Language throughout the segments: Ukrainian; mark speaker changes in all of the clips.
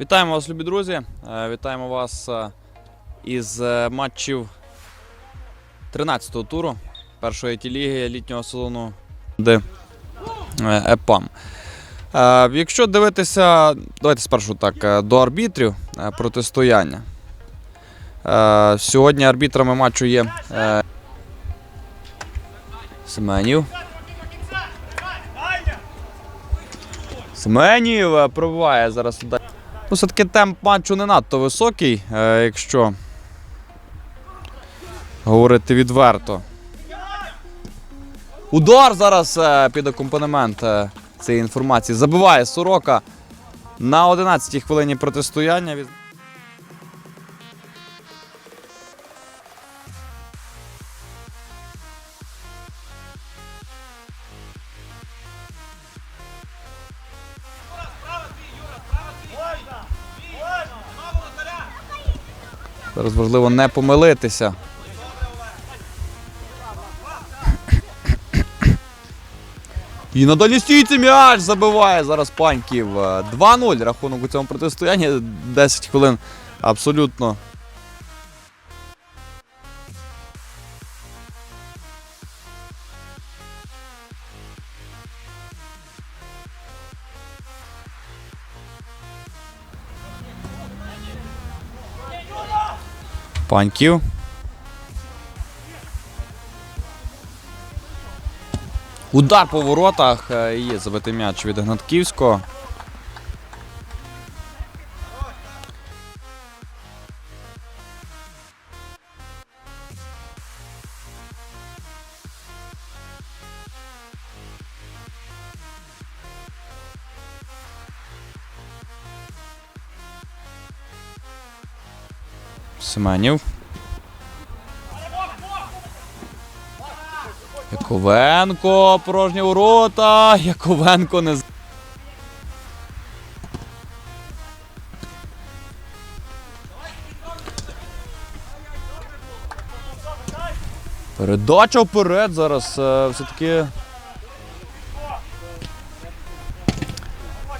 Speaker 1: Вітаємо вас, любі друзі. Е, Вітаємо вас е, із е, матчів 13-го туру першої ті-ліги літнього сезону де ЕПАМ. Якщо дивитися, давайте спершу так, до арбітрів протистояння. Сьогодні арбітрами матчу є Семенів. Семенів пробиває зараз. Ну, все-таки темп матчу не надто високий, е, якщо говорити відверто. Удар зараз е, під акомпанемент е, цієї інформації. Забиває Сорока на 11-й хвилині протистояння. Зараз важливо не помилитися. І надалі стійці м'яч забиває зараз паньків. Е, 2-0 рахунок у цьому протистоянні. 10 хвилин абсолютно. Паньків. Удар по воротах. е, Є забитий м'яч від Гнатківського. Семенів. Яковенко, порожні ворота. Яковенко не Передача вперед зараз е, все-таки.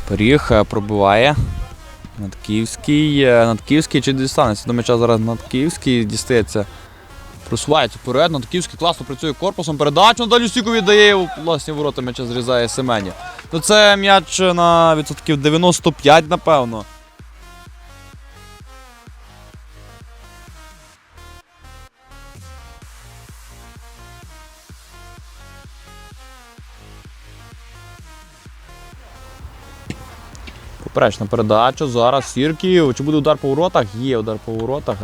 Speaker 1: Пиріг е, пробиває. Надківський. Надківський чи дістанеться до м'яча зараз Надківський дістається. Просувається вперед, Надківський класно працює корпусом. Передачу на дальню стійку віддає власні ворота м'яча зрізає Семенів. Ну це м'яч на відсотків 95, напевно. Поперечна передача. Зараз Сірків. Чи буде удар по воротах? Є удар по воротах.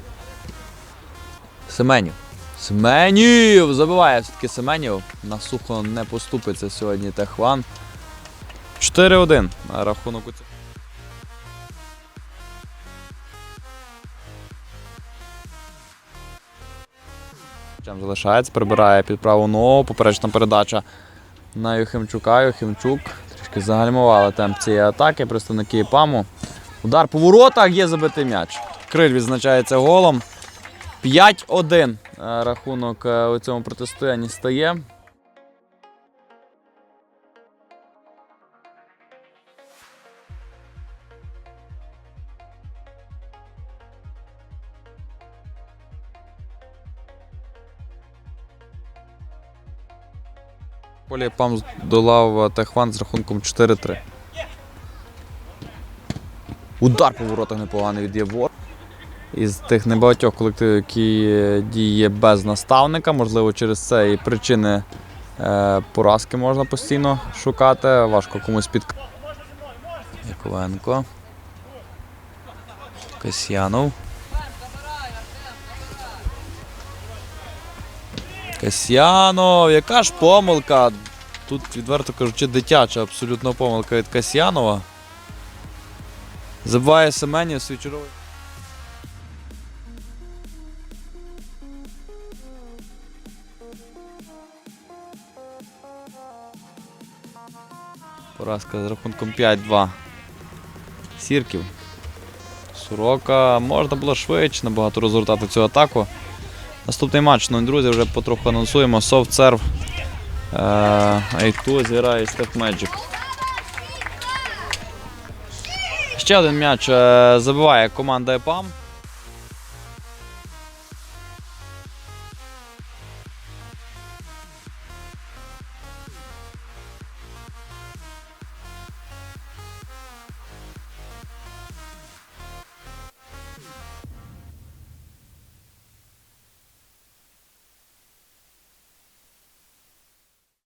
Speaker 1: Семенів. Семенів! Забиває все-таки Семенів. На сухо не поступиться сьогодні Техван. 4-1 на рахунок. Чим залишається, прибирає під праву ногу, поперечна передача на Юхимчука. Юхимчук трішки загальмували темп цієї атаки. Представники ПАМу. Удар по воротах є забитий м'яч. Криль відзначається голом. 5-1 е, рахунок е, у цьому протистоянні стає. Полі Пам долав Техван з рахунком 4-3. Удар по воротах непоганий від Євор. Із тих небагатьох колективів, які діє без наставника. Можливо, через це і причини е, поразки можна постійно шукати. Важко комусь під. Яковенко. Касьянов. Касьянов, яка ж помилка? Тут, відверто кажучи, дитяча абсолютно помилка від Касьянова. Забиває Семенів свій черговий. Поразка з рахунком 5-2. Сірків. Сорока. Можна було швидше набагато розгортати цю атаку. Наступний матч, ну, друзі, вже потроху анонсуємо. Soft Serve. Е, A2 зіграє Step Magic. Ще один м'яч е, забиває команда ЕПАМ.